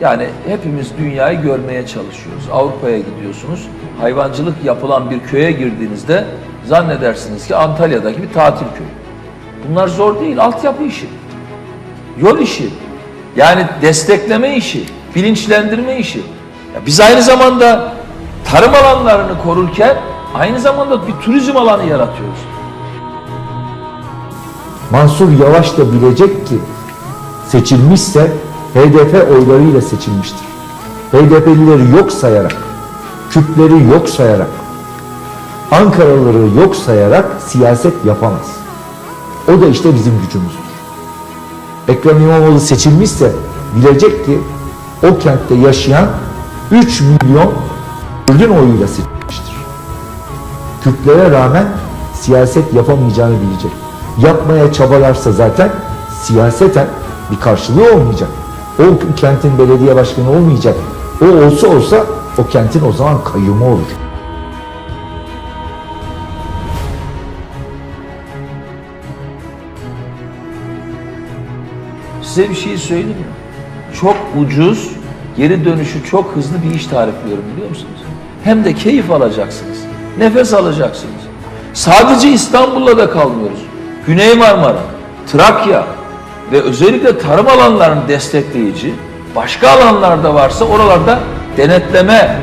Yani hepimiz dünyayı görmeye çalışıyoruz. Avrupa'ya gidiyorsunuz. Hayvancılık yapılan bir köye girdiğinizde zannedersiniz ki Antalya'daki bir tatil köyü. Bunlar zor değil, altyapı işi. Yol işi. Yani destekleme işi, bilinçlendirme işi. Ya biz aynı zamanda tarım alanlarını korurken aynı zamanda bir turizm alanı yaratıyoruz. Mansur Yavaş da bilecek ki seçilmişse HDP oylarıyla seçilmiştir. HDP'lileri yok sayarak, Kürtleri yok sayarak, Ankaralıları yok sayarak siyaset yapamaz. O da işte bizim gücümüzdür. Ekrem İmamoğlu seçilmişse bilecek ki o kentte yaşayan 3 milyon Kürdün oyuyla seçilmiştir. Kürtlere rağmen siyaset yapamayacağını bilecek. Yapmaya çabalarsa zaten siyaseten bir karşılığı olmayacak. O kentin belediye başkanı olmayacak. O olsa olsa o kentin o zaman kayyumu olur. Size bir şey söyleyeyim mi? Çok ucuz, geri dönüşü çok hızlı bir iş tarifliyorum biliyor musunuz? Hem de keyif alacaksınız. Nefes alacaksınız. Sadece İstanbul'la da kalmıyoruz. Güney Marmara, Trakya ve özellikle tarım alanlarını destekleyici başka alanlarda varsa oralarda denetleme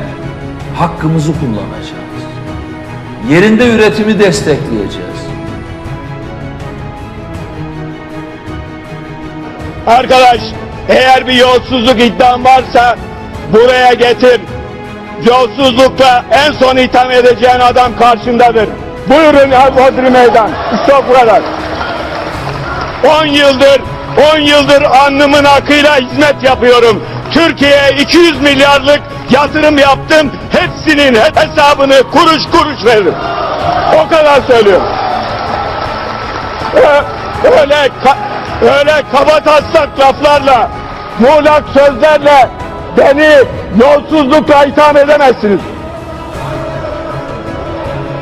hakkımızı kullanacağız. Yerinde üretimi destekleyeceğiz. Arkadaş eğer bir yolsuzluk iddian varsa buraya getir. Yolsuzlukla en son itham edeceğin adam karşındadır. Buyurun Bodri Meydan. İşte o kadar. 10 yıldır 10 yıldır alnımın akıyla hizmet yapıyorum. Türkiye'ye 200 milyarlık yatırım yaptım. Hepsinin hesabını kuruş kuruş veririm. O kadar söylüyorum. Öyle ka- öyle kaba taslak laflarla, muğlak sözlerle beni yolsuzlukla itham edemezsiniz.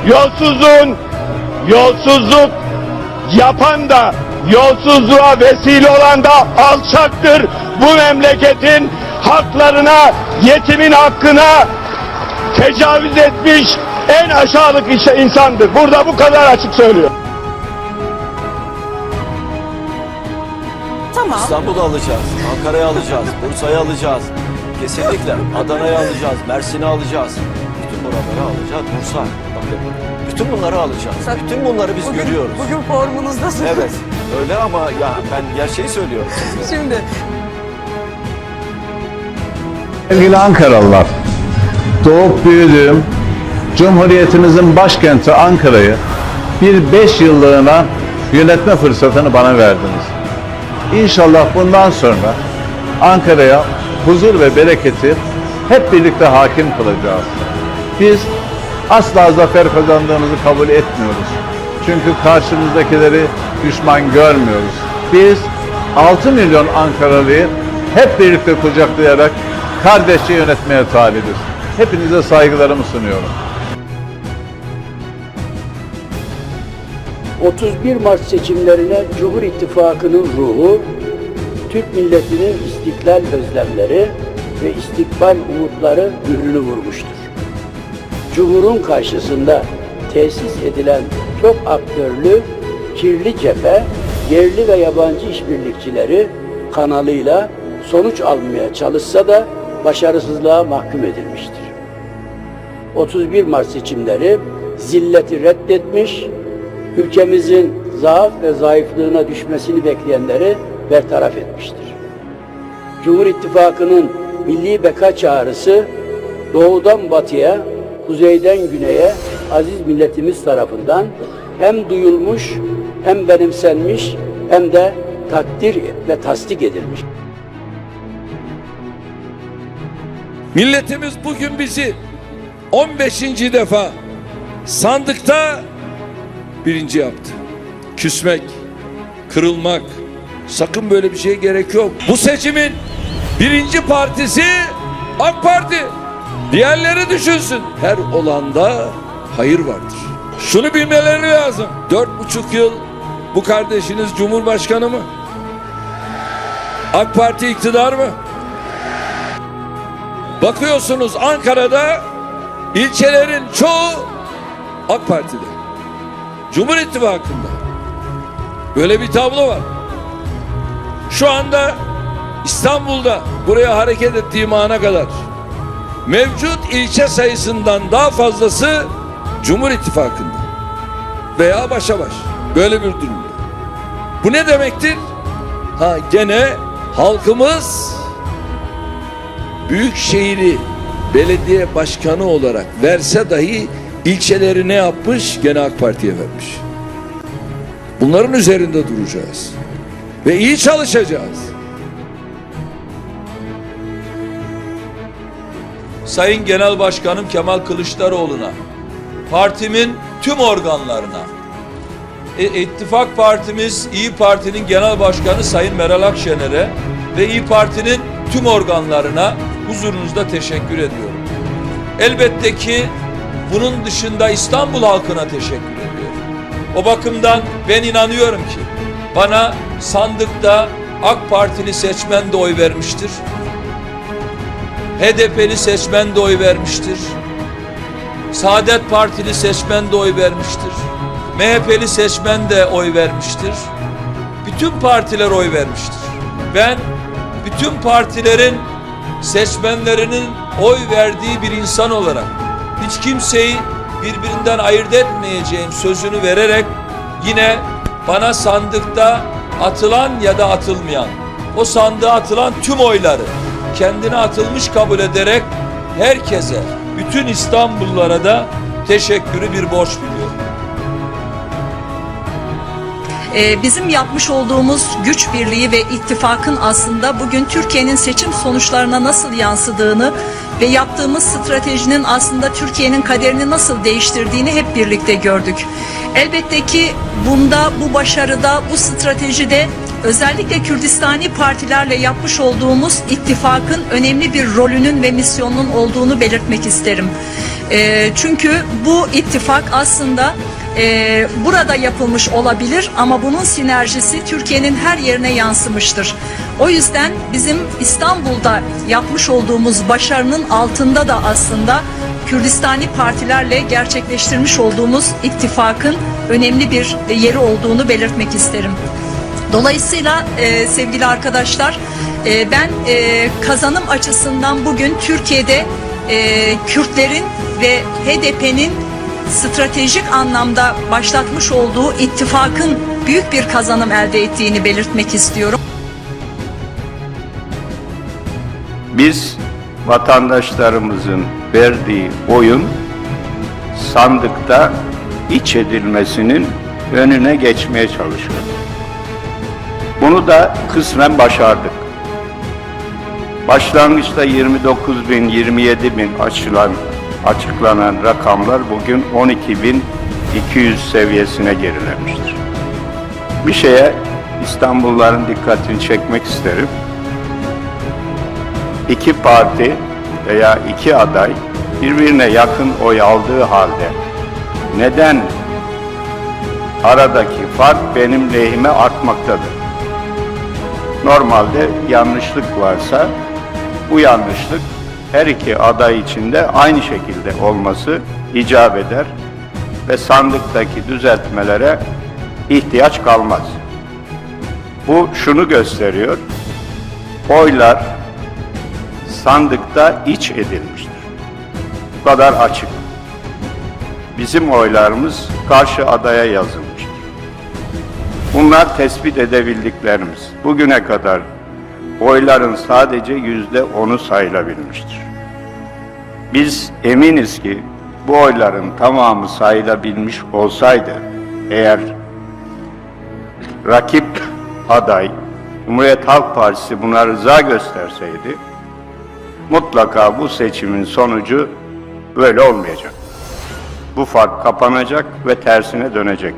Yolsuzluğun yolsuzluk yapan da yolsuzluğa vesile olan da alçaktır. Bu memleketin haklarına, yetimin hakkına tecavüz etmiş en aşağılık insandır. Burada bu kadar açık söylüyor. Tamam. İstanbul'u alacağız, Ankara'yı alacağız, Bursa'yı alacağız. Kesinlikle Adana'yı alacağız, Mersin'i alacağız. Bütün buraları alacağız, Bursa. Bakın, bütün bunları alacağız. Bütün bunları biz bugün, görüyoruz. Bugün formunuzdasınız. Evet, öyle ama ya ben gerçeği söylüyorum size. Şimdi Sevgili Ankaralılar, doğup büyüdüğüm Cumhuriyetimizin başkenti Ankara'yı bir beş yıllığına yönetme fırsatını bana verdiniz. İnşallah bundan sonra Ankara'ya huzur ve bereketi hep birlikte hakim kılacağız. Biz asla zafer kazandığımızı kabul etmiyoruz. Çünkü karşımızdakileri düşman görmüyoruz. Biz 6 milyon Ankaralıyı hep birlikte kucaklayarak kardeşçe yönetmeye talibiz. Hepinize saygılarımı sunuyorum. 31 Mart seçimlerine Cumhur İttifakı'nın ruhu, Türk milletinin istiklal özlemleri ve istikbal umutları mührünü vurmuştur. Cumhur'un karşısında tesis edilen çok aktörlü, kirli cephe, yerli ve yabancı işbirlikçileri kanalıyla sonuç almaya çalışsa da başarısızlığa mahkum edilmiştir. 31 Mart seçimleri zilleti reddetmiş, ülkemizin zaaf ve zayıflığına düşmesini bekleyenleri bertaraf etmiştir. Cumhur İttifakı'nın milli beka çağrısı doğudan batıya, kuzeyden güneye aziz milletimiz tarafından hem duyulmuş, hem benimsenmiş, hem de takdir ve tasdik edilmiş. Milletimiz bugün bizi 15. defa sandıkta birinci yaptı. Küsmek, kırılmak, sakın böyle bir şeye gerek yok. Bu seçimin birinci partisi AK Parti. Diğerleri düşünsün. Her olanda hayır vardır. Şunu bilmeleri lazım. Dört buçuk yıl bu kardeşiniz Cumhurbaşkanı mı? AK Parti iktidar mı? Bakıyorsunuz Ankara'da ilçelerin çoğu AK Parti'de. Cumhur İttifakı'nda. Böyle bir tablo var. Şu anda İstanbul'da buraya hareket ettiğim ana kadar mevcut ilçe sayısından daha fazlası Cumhur İttifakı'nda veya başa baş. Böyle bir durumda. Bu ne demektir? Ha gene halkımız büyük şehri belediye başkanı olarak verse dahi ilçeleri ne yapmış? Gene AK Parti'ye vermiş. Bunların üzerinde duracağız. Ve iyi çalışacağız. Sayın Genel Başkanım Kemal Kılıçdaroğlu'na, partimin tüm organlarına, e, İttifak Partimiz İyi Parti'nin Genel Başkanı Sayın Meral Akşener'e ve İyi Parti'nin tüm organlarına huzurunuzda teşekkür ediyorum. Elbette ki bunun dışında İstanbul halkına teşekkür ediyorum. O bakımdan ben inanıyorum ki bana sandıkta AK Partili seçmen de oy vermiştir. HDP'li seçmen de oy vermiştir. Saadet Partili seçmen de oy vermiştir. MHP'li seçmen de oy vermiştir. Bütün partiler oy vermiştir. Ben bütün partilerin seçmenlerinin oy verdiği bir insan olarak hiç kimseyi birbirinden ayırt etmeyeceğim sözünü vererek yine bana sandıkta atılan ya da atılmayan o sandığa atılan tüm oyları kendine atılmış kabul ederek herkese, bütün İstanbullulara da teşekkürü bir borç biliyorum. Ee, bizim yapmış olduğumuz güç birliği ve ittifakın aslında bugün Türkiye'nin seçim sonuçlarına nasıl yansıdığını ve yaptığımız stratejinin aslında Türkiye'nin kaderini nasıl değiştirdiğini hep birlikte gördük. Elbette ki bunda, bu başarıda, bu stratejide özellikle Kürdistani partilerle yapmış olduğumuz ittifakın önemli bir rolünün ve misyonunun olduğunu belirtmek isterim. Ee, çünkü bu ittifak aslında e, burada yapılmış olabilir ama bunun sinerjisi Türkiye'nin her yerine yansımıştır. O yüzden bizim İstanbul'da yapmış olduğumuz başarının altında da aslında Kürdistani partilerle gerçekleştirmiş olduğumuz ittifakın önemli bir yeri olduğunu belirtmek isterim. Dolayısıyla e, sevgili arkadaşlar e, ben e, kazanım açısından bugün Türkiye'de e, Kürtlerin ve HDP'nin stratejik anlamda başlatmış olduğu ittifakın büyük bir kazanım elde ettiğini belirtmek istiyorum. Biz vatandaşlarımızın verdiği oyun sandıkta iç edilmesinin önüne geçmeye çalışıyoruz. Bunu da kısmen başardık. Başlangıçta 29 bin, 27 bin açılan, açıklanan rakamlar bugün 12 bin 200 seviyesine gerilemiştir. Bir şeye İstanbulluların dikkatini çekmek isterim. İki parti veya iki aday birbirine yakın oy aldığı halde neden aradaki fark benim lehime artmaktadır? Normalde yanlışlık varsa bu yanlışlık her iki aday içinde aynı şekilde olması icap eder ve sandıktaki düzeltmelere ihtiyaç kalmaz. Bu şunu gösteriyor. Oylar sandıkta iç edilmiştir. Bu kadar açık. Bizim oylarımız karşı adaya yazılmıştır. Bunlar tespit edebildiklerimiz. Bugüne kadar oyların sadece yüzde onu sayılabilmiştir. Biz eminiz ki bu oyların tamamı sayılabilmiş olsaydı, eğer rakip aday Cumhuriyet Halk Partisi buna rıza gösterseydi, mutlaka bu seçimin sonucu böyle olmayacak. Bu fark kapanacak ve tersine dönecek.